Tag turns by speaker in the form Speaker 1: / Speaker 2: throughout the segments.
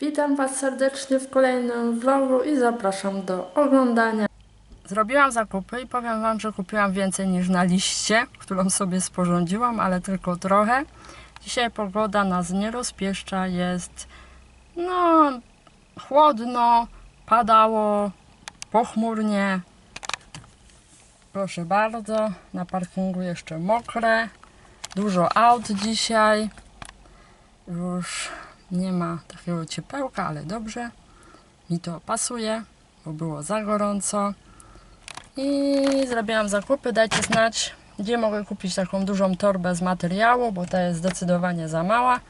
Speaker 1: Witam Was serdecznie w kolejnym vlogu i zapraszam do oglądania. Zrobiłam zakupy i powiem Wam, że kupiłam więcej niż na liście, którą sobie sporządziłam, ale tylko trochę. Dzisiaj pogoda nas nie rozpieszcza, jest no chłodno, padało, pochmurnie. Proszę bardzo, na parkingu jeszcze mokre, dużo aut dzisiaj. Już nie ma takiego ciepełka, ale dobrze. Mi to pasuje, bo było za gorąco. I zrobiłam zakupy. Dajcie znać, gdzie mogę kupić taką dużą torbę z materiału, bo ta jest zdecydowanie za mała.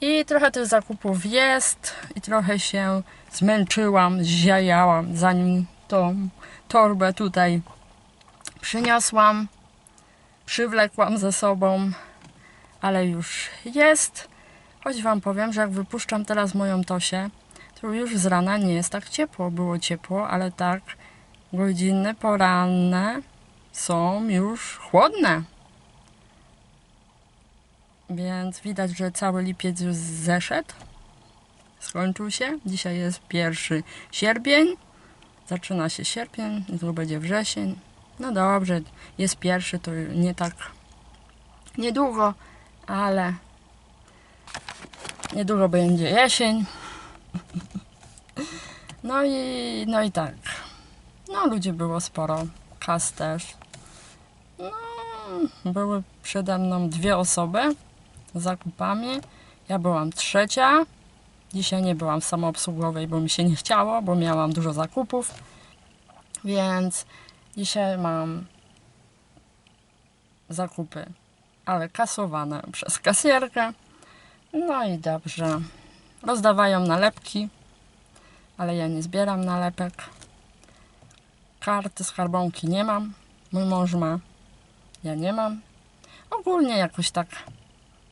Speaker 1: I trochę tych zakupów jest i trochę się zmęczyłam, zziajałam, zanim tą torbę tutaj przyniosłam, przywlekłam ze sobą, ale już jest. Choć Wam powiem, że jak wypuszczam teraz moją Tosię, to już z rana nie jest tak ciepło. Było ciepło, ale tak godziny poranne są już chłodne. Więc widać, że cały lipiec już zeszedł. Skończył się. Dzisiaj jest pierwszy sierpień. Zaczyna się sierpień, jutro będzie wrzesień. No dobrze, jest pierwszy, to nie tak niedługo, ale niedługo będzie jesień. No i, no i tak. No ludzi było sporo, kas też. No, były przede mną dwie osoby z zakupami. Ja byłam trzecia. Dzisiaj nie byłam samoobsługowej, bo mi się nie chciało, bo miałam dużo zakupów. Więc dzisiaj mam zakupy, ale kasowane przez kasjerkę. No i dobrze. Rozdawają nalepki, ale ja nie zbieram nalepek. Karty skarbonki nie mam. Mój mąż ma. Ja nie mam. Ogólnie jakoś tak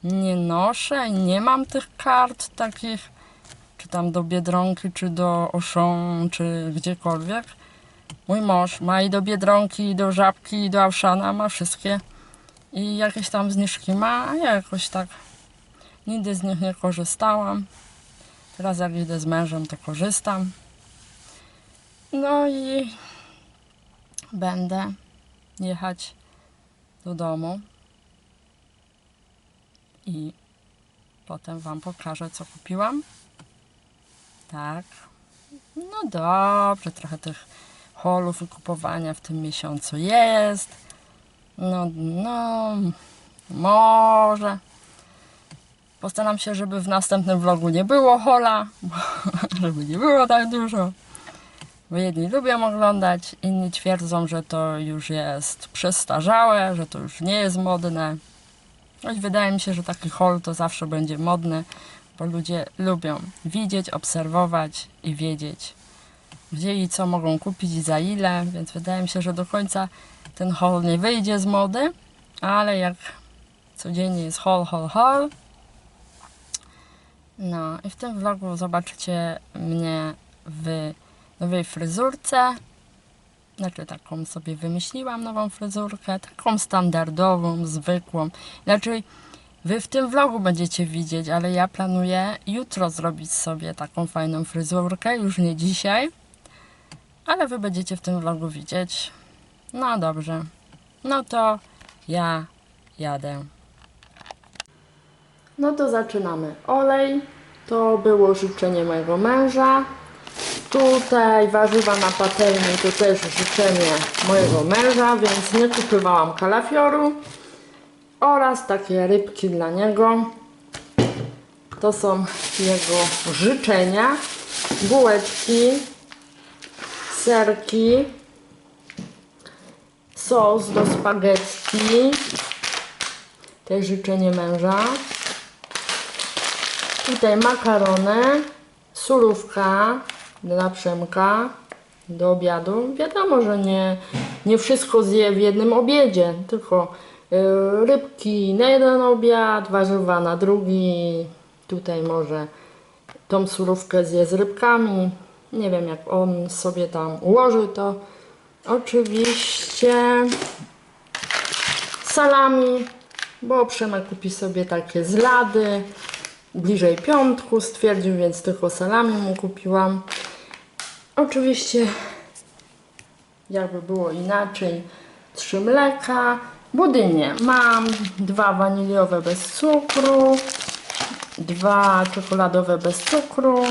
Speaker 1: nie noszę nie mam tych kart takich, czy tam do Biedronki, czy do Auchan, czy gdziekolwiek. Mój mąż ma i do Biedronki, i do Żabki, i do Auchana, ma wszystkie. I jakieś tam zniżki ma, a ja jakoś tak nigdy z nich nie korzystałam. Teraz jak idę z mężem, to korzystam. No i będę jechać do domu i potem Wam pokażę, co kupiłam. Tak. No dobrze, trochę tych holów i kupowania w tym miesiącu jest. No, no, może. Postaram się, żeby w następnym vlogu nie było hola, żeby nie było tak dużo. Bo jedni lubią oglądać, inni twierdzą, że to już jest przestarzałe, że to już nie jest modne. Choć wydaje mi się, że taki haul to zawsze będzie modny, bo ludzie lubią widzieć, obserwować i wiedzieć, gdzie i co mogą kupić i za ile, więc wydaje mi się, że do końca ten haul nie wyjdzie z mody, ale jak codziennie jest haul, haul, haul, no i w tym vlogu zobaczycie mnie w nowej fryzurce. Znaczy taką sobie wymyśliłam nową fryzurkę, taką standardową, zwykłą. Znaczy wy w tym vlogu będziecie widzieć, ale ja planuję jutro zrobić sobie taką fajną fryzurkę, już nie dzisiaj. Ale wy będziecie w tym vlogu widzieć. No dobrze. No to ja jadę. No to zaczynamy. Olej to było życzenie mojego męża. Tutaj warzywa na patelni to też życzenie mojego męża, więc nie kupowałam kalafioru. Oraz takie rybki dla niego. To są jego życzenia. Bułeczki, serki, sos do spaghetti. Też życzenie męża. Tutaj makarony, surówka dla Przemka do obiadu. Wiadomo, że nie, nie wszystko zje w jednym obiedzie, tylko y, rybki na jeden obiad, warzywa na drugi. Tutaj może tą surówkę zje z rybkami. Nie wiem, jak on sobie tam ułoży to. Oczywiście salami, bo Przemek kupi sobie takie z lady. Bliżej piątku stwierdził, więc tylko salami mu kupiłam. Oczywiście, jakby było inaczej, trzy mleka, budynie. Mam dwa waniliowe bez cukru, dwa czekoladowe bez cukru.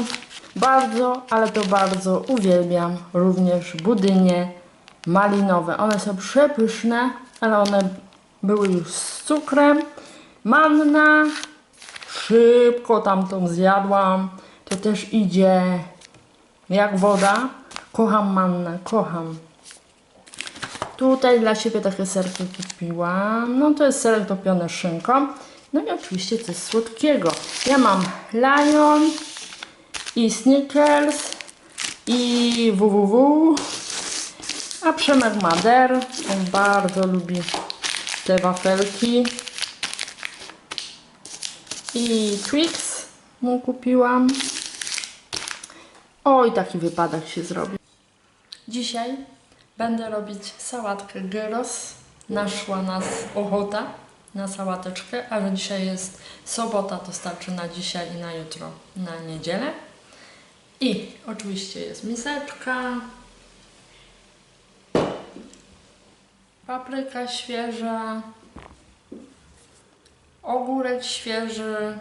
Speaker 1: Bardzo, ale to bardzo uwielbiam również budynie malinowe. One są przepyszne, ale one były już z cukrem. Manna, szybko tamtą zjadłam. To też idzie jak woda. Kocham mannę, kocham. Tutaj dla siebie takie serki kupiłam. No to jest serek topiony szynką. No i oczywiście coś słodkiego. Ja mam Lion i Snickers i www. A Przemek Mader, on bardzo lubi te wafelki. I Twix mu kupiłam. Oj, taki wypadek się zrobił. Dzisiaj będę robić sałatkę gyros. Naszła nas ochota na sałateczkę, a że dzisiaj jest sobota, to starczy na dzisiaj i na jutro, na niedzielę. I oczywiście jest miseczka, papryka świeża, ogórek świeży.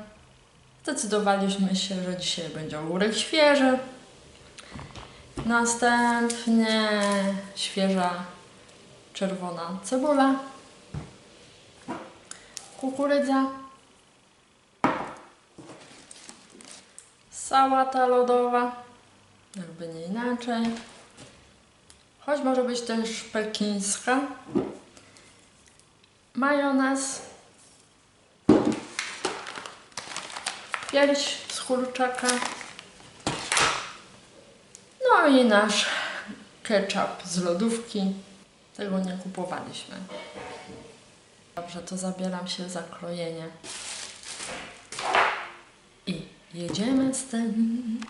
Speaker 1: Zdecydowaliśmy się, że dzisiaj będzie ogórek świeży. Następnie świeża czerwona cebula, kukurydza, sałata lodowa, jakby nie inaczej. Choć może być też pekińska. Majonez. Pierś z kurczaka. No i nasz ketchup z lodówki. Tego nie kupowaliśmy. Dobrze, to zabieram się za krojenie. I jedziemy z tym.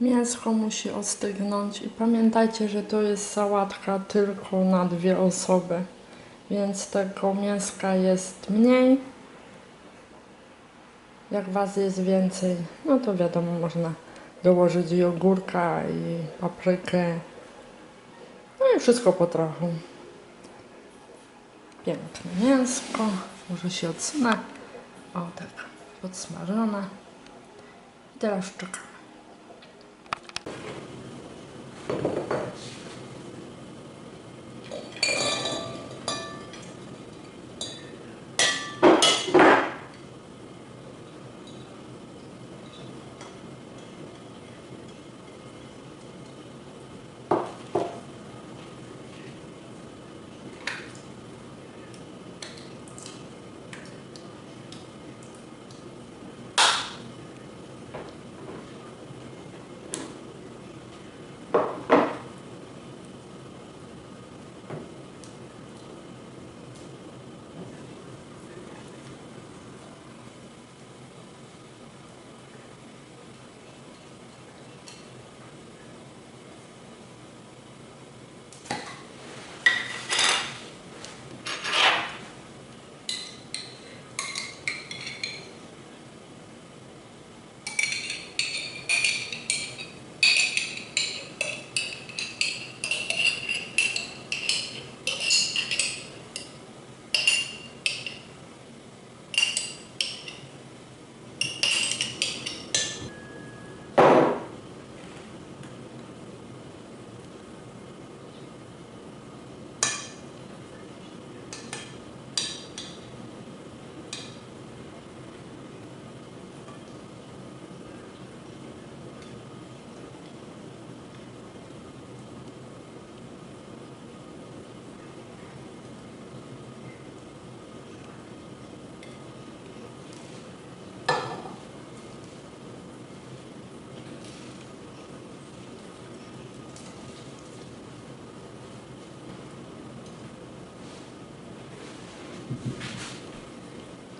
Speaker 1: Mięsko musi ostygnąć i pamiętajcie, że to jest sałatka tylko na dwie osoby, więc tego mięska jest mniej. Jak was jest więcej, no to wiadomo, można dołożyć i i paprykę. No i wszystko po trochu. Piękne mięsko, może się odsunę. O tak, podsmażone. I teraz czekamy.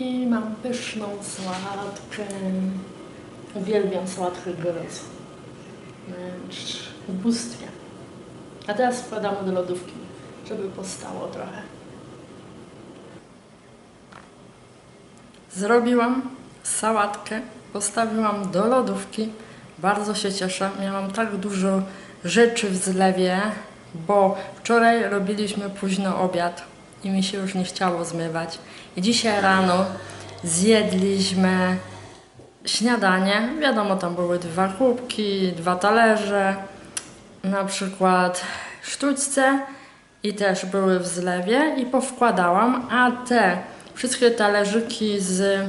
Speaker 1: I mam pyszną sałatkę. Uwielbiam sałatkę gyros. Wręcz w bóstwie. A teraz wkładamy do lodówki, żeby postało trochę. Zrobiłam sałatkę, postawiłam do lodówki. Bardzo się cieszę. Miałam tak dużo rzeczy w zlewie, bo wczoraj robiliśmy późno obiad i mi się już nie chciało zmywać. I dzisiaj rano zjedliśmy śniadanie. Wiadomo, tam były dwa kubki, dwa talerze, na przykład sztućce i też były w zlewie i powkładałam, a te wszystkie talerzyki z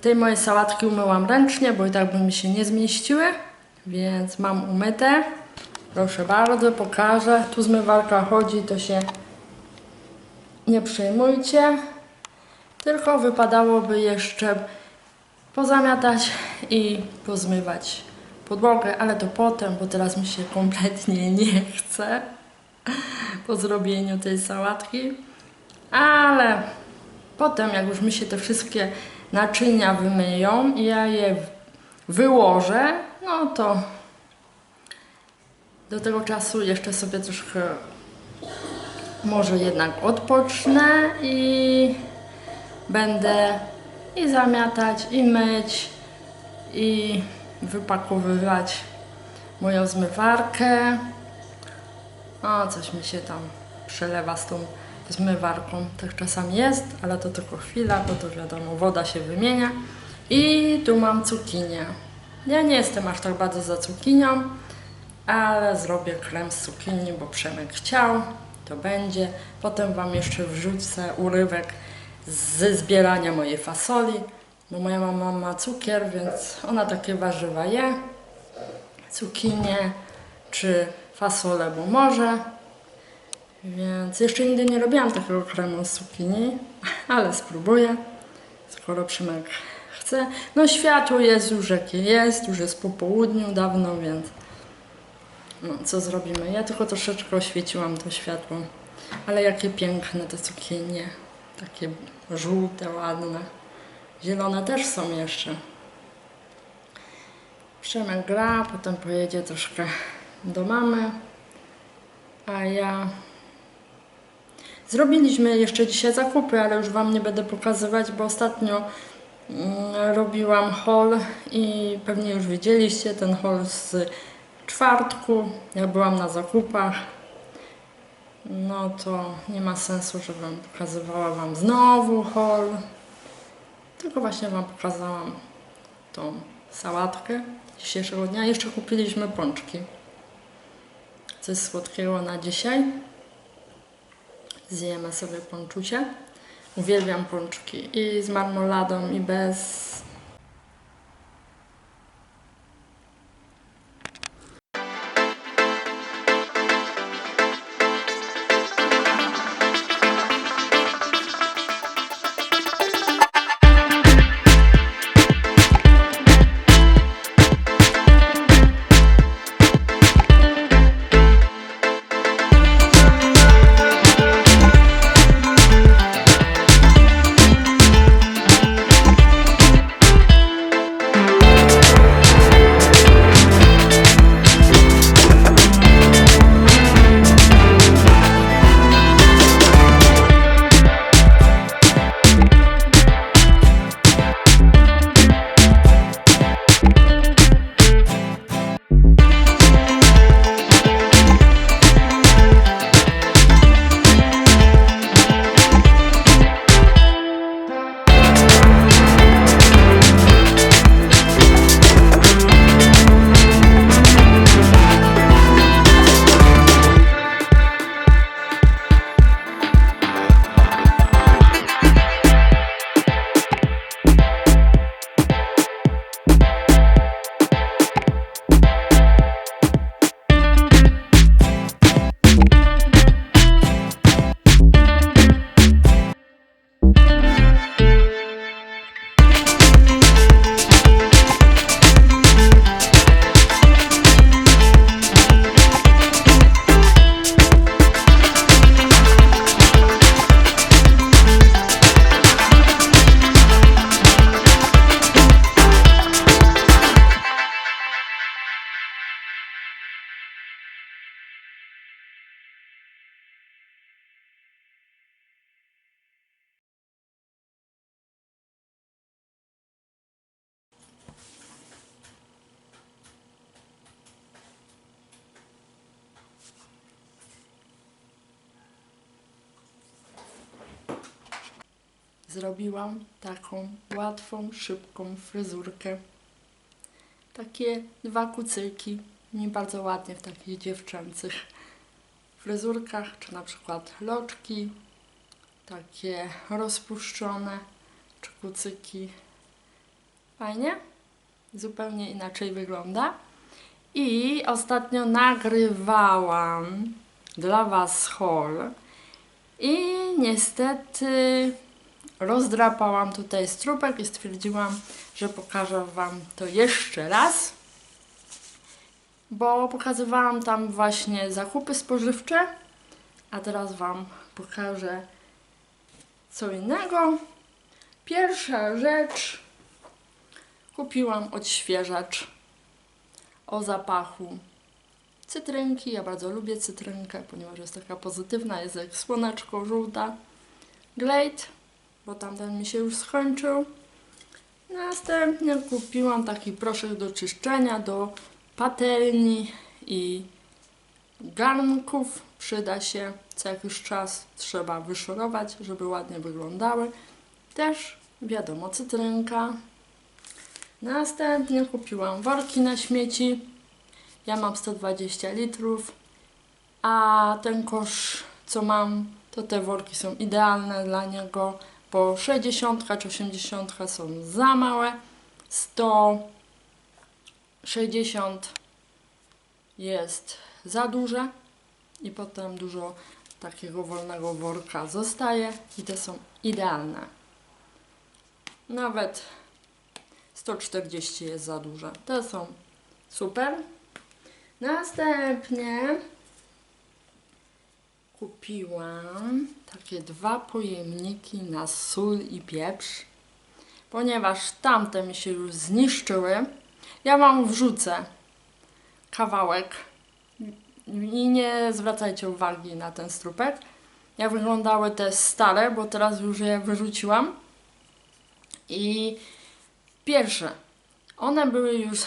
Speaker 1: tej mojej sałatki umyłam ręcznie, bo i tak by mi się nie zmieściły, więc mam umyte. Proszę bardzo, pokażę. Tu zmywarka chodzi, to się nie przejmujcie. Tylko wypadałoby jeszcze pozamiatać i pozmywać podłogę, ale to potem, bo teraz mi się kompletnie nie chce po zrobieniu tej sałatki. Ale potem, jak już mi się te wszystkie naczynia wymyją i ja je wyłożę, no to do tego czasu jeszcze sobie troszkę może jednak odpocznę i będę i zamiatać, i myć, i wypakowywać moją zmywarkę. O, coś mi się tam przelewa z tą zmywarką. Tak czasami jest, ale to tylko chwila, bo to wiadomo, woda się wymienia. I tu mam cukinię. Ja nie jestem aż tak bardzo za cukinią, ale zrobię krem z cukinii, bo Przemek chciał. To będzie. Potem Wam jeszcze wrzucę urywek ze zbierania mojej fasoli. Bo moja mama ma cukier, więc ona takie warzywa je. Cukinię czy fasolę, bo może. Więc jeszcze nigdy nie robiłam takiego kremu z cukinii, ale spróbuję, skoro Przemek chce. No światło jest już jakie jest, już jest po południu dawno, więc co zrobimy? Ja tylko troszeczkę oświeciłam to światło, ale jakie piękne te cukinie, takie żółte, ładne. Zielone też są jeszcze. Przemek gra, potem pojedzie troszkę do mamy, a ja... Zrobiliśmy jeszcze dzisiaj zakupy, ale już Wam nie będę pokazywać, bo ostatnio mm, robiłam haul i pewnie już widzieliście ten haul z czwartku. Ja byłam na zakupach. No to nie ma sensu, żebym pokazywała Wam znowu haul. Tylko właśnie Wam pokazałam tą sałatkę dzisiejszego dnia. Jeszcze kupiliśmy pączki. Coś słodkiego na dzisiaj. Zjemy sobie pączusie. Uwielbiam pączki i z marmoladą i bez. Zrobiłam taką łatwą, szybką fryzurkę. Takie dwa kucyki. Mi bardzo ładnie w takich dziewczęcych fryzurkach, czy na przykład loczki, takie rozpuszczone, czy kucyki. Fajnie? Zupełnie inaczej wygląda. I ostatnio nagrywałam dla Was haul i niestety rozdrapałam tutaj strupek i stwierdziłam, że pokażę Wam to jeszcze raz. Bo pokazywałam tam właśnie zakupy spożywcze, a teraz Wam pokażę co innego. Pierwsza rzecz, kupiłam odświeżacz o zapachu cytrynki. Ja bardzo lubię cytrynkę, ponieważ jest taka pozytywna, jest jak słoneczko, żółta. Glade, bo tamten mi się już skończył. Następnie kupiłam taki proszek do czyszczenia, do patelni i garnków. Przyda się co jakiś czas, trzeba wyszorować, żeby ładnie wyglądały. Też wiadomo, cytrynka. Następnie kupiłam worki na śmieci. Ja mam 120 litrów, a ten kosz, co mam, to te worki są idealne dla niego, bo 60 czy 80 są za małe, 160 jest za duże i potem dużo takiego wolnego worka zostaje i te są idealne. Nawet 140 jest za duże. Te są super. Następnie kupiłam takie dwa pojemniki na sól i pieprz, ponieważ tamte mi się już zniszczyły. Ja Wam wrzucę kawałek i nie zwracajcie uwagi na ten strupek. Jak wyglądały te stare, bo teraz już je wyrzuciłam. I pierwsze, one były już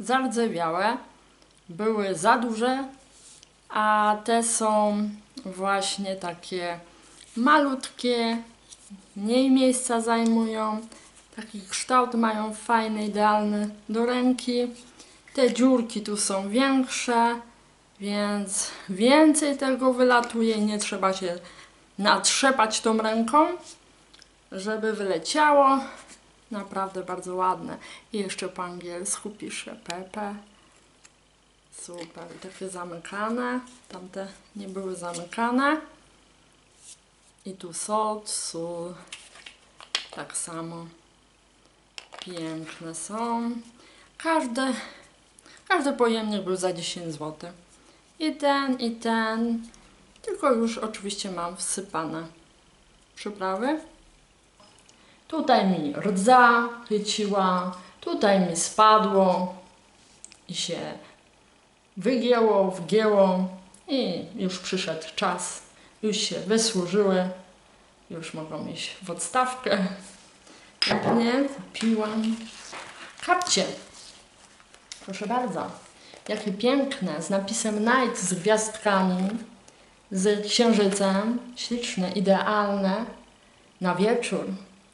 Speaker 1: zardzewiałe, były za duże, a te są właśnie takie malutkie, mniej miejsca zajmują, taki kształt mają fajny, idealny do ręki. Te dziurki tu są większe, więc więcej tego wylatuje, nie trzeba się natrzepać tą ręką, żeby wyleciało. Naprawdę bardzo ładne. I jeszcze po angielsku pisze Pepe. Super. Takie zamykane. Tamte nie były zamykane. I tu salt, sól. Tak samo. Piękne są. Każdy, każdy pojemnik był za 10 zł. I ten, i ten. Tylko już oczywiście mam wsypane przyprawy. Tutaj mi rdza chyciła, tutaj mi spadło i się wygięło, wgięło i już przyszedł czas. Już się wysłużyły, już mogą iść w odstawkę. Jak nie, kupiłam kapcie. Proszę bardzo. Jakie piękne, z napisem Night, z gwiazdkami, z księżycem. Śliczne, idealne na wieczór.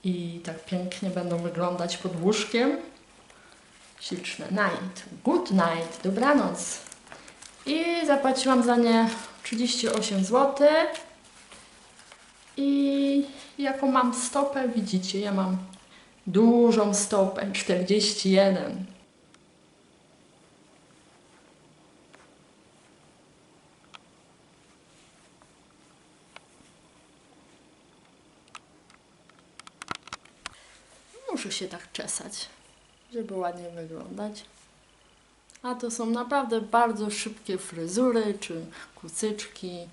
Speaker 1: I tak pięknie będą wyglądać pod łóżkiem. Śliczne. Night. Good night. Dobranoc. I zapłaciłam za nie 38 zł. I jaką mam stopę, widzicie, ja mam dużą stopę, 41. Muszę się tak czesać, żeby ładnie wyglądać. A to są naprawdę bardzo szybkie fryzury, czy kucyczki,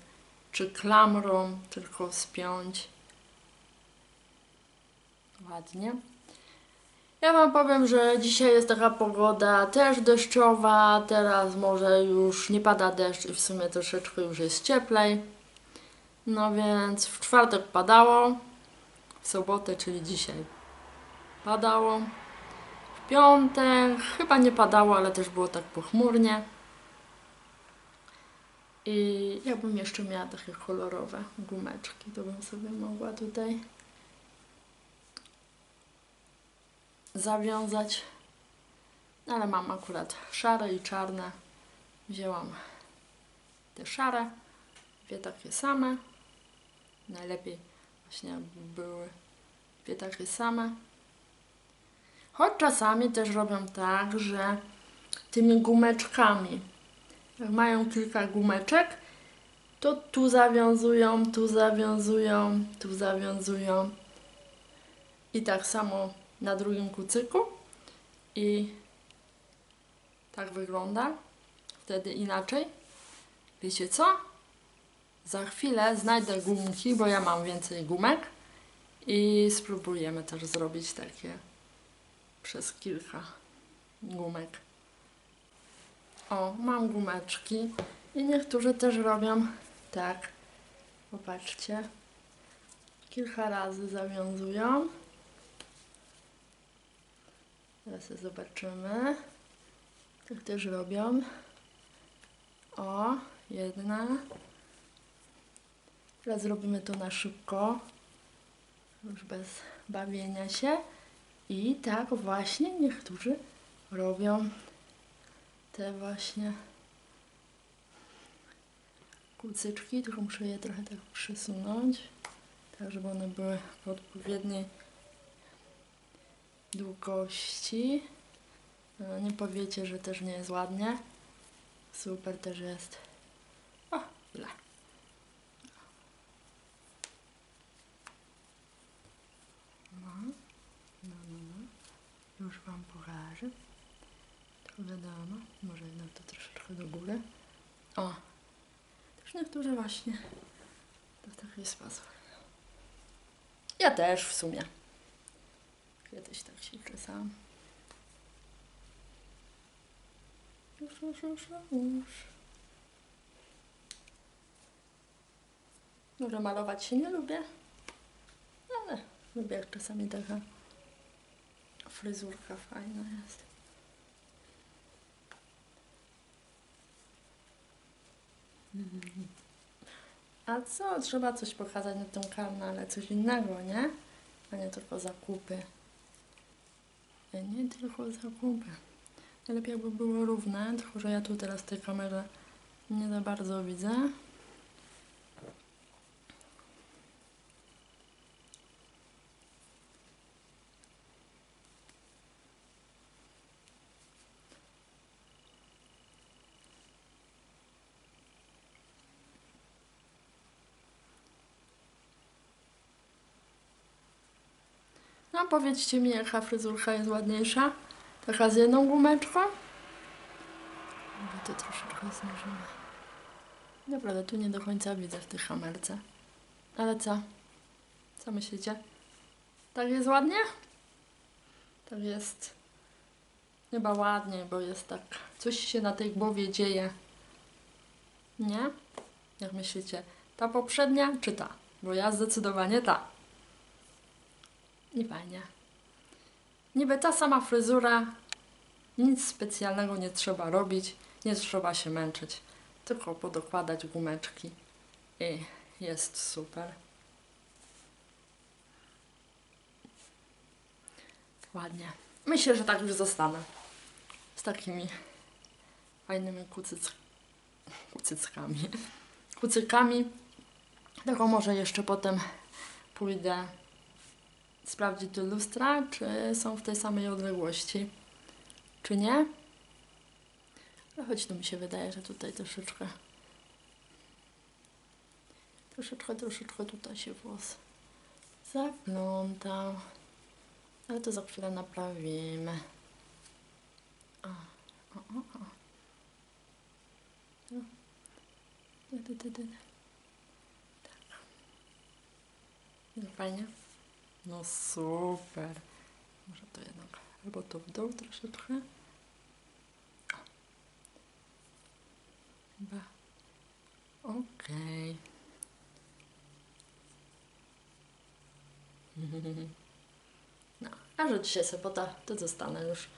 Speaker 1: czy klamrą, tylko spiąć. Ładnie. Ja Wam powiem, że dzisiaj jest taka pogoda też deszczowa, teraz może już nie pada deszcz i w sumie troszeczkę już jest cieplej. No więc w czwartek padało, w sobotę, czyli dzisiaj padało. Piątek chyba nie padało, ale też było tak pochmurnie. I jakbym jeszcze miała takie kolorowe gumeczki, to bym sobie mogła tutaj zawiązać. Ale mam akurat szare i czarne. Wzięłam te szare, dwie takie same. Najlepiej właśnie były dwie takie same. Choć czasami też robią tak, że tymi gumeczkami, jak mają kilka gumeczek, to tu zawiązują, tu zawiązują, tu zawiązują. I tak samo na drugim kucyku. I tak wygląda. Wtedy inaczej. Wiecie co? Za chwilę znajdę gumki, bo ja mam więcej gumek. I spróbujemy też zrobić takie przez kilka gumek. O, mam gumeczki i niektórzy też robią tak. Popatrzcie. Kilka razy zawiązują. Teraz zobaczymy. Tak też robią. O, jedna. Teraz zrobimy to na szybko. Już bez bawienia się. I tak właśnie niektórzy robią te właśnie kucyczki, tylko muszę je trochę tak przesunąć, tak żeby one były w odpowiedniej długości. No, nie powiecie, że też nie jest ładnie. Super też jest. O, ile. No, no, no, no. Już Wam pokażę. To wiadomo, może jednak to troszeczkę do góry. O, też niektórzy właśnie to w taki sposób. Ja też w sumie. Kiedyś tak się czesałam. już, już, już, już. Może malować się nie lubię, ale lubię czasami taka fryzurka fajna jest. A co? Trzeba coś pokazać na tym kanale, coś innego, nie? A nie tylko zakupy. E, Nie tylko zakupy. Najlepiej jakby było równe, tylko że ja tu teraz tej kamerze nie za bardzo widzę. Powiedzcie mi, jaka fryzurka jest ładniejsza? Taka z jedną gumeczką? Może to troszeczkę zniżymy. Naprawdę, tu nie do końca widzę w tej kamerce. Ale co? Co myślicie? Tak jest ładnie? Tak jest chyba ładnie, bo jest tak... Coś się na tej głowie dzieje. Nie? Jak myślicie? Ta poprzednia czy ta? Bo ja zdecydowanie ta. I fajnie. Niby ta sama fryzura, nic specjalnego nie trzeba robić, nie trzeba się męczyć, tylko podokładać gumeczki i jest super. Ładnie. Myślę, że tak już zostanę. Z takimi fajnymi kucyc... kucyckami. Kucykami. Tylko może jeszcze potem pójdę sprawdzić do lustra, czy są w tej samej odległości, czy nie. No choć to mi się wydaje, że tutaj troszeczkę troszeczkę, troszeczkę tutaj się włos zaplątał. Ale to za chwilę naprawimy. O, o, o, o. No. Dy. Tak. No fajnie. No super. Może to jednak albo to w dół troszeczkę. Chyba. Okej. No, a że dzisiaj sobota, to zostanę już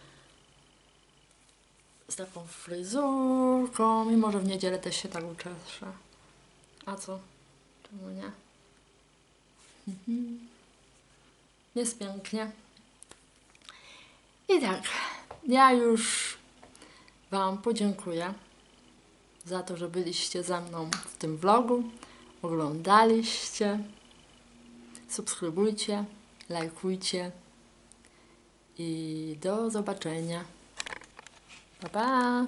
Speaker 1: z taką fryzurką i może w niedzielę też się tak uczeszę. A co? Czemu nie? Mhm. Jest pięknie. I tak, ja już Wam podziękuję za to, że byliście ze mną w tym vlogu, oglądaliście. Subskrybujcie, lajkujcie i do zobaczenia. Pa, pa!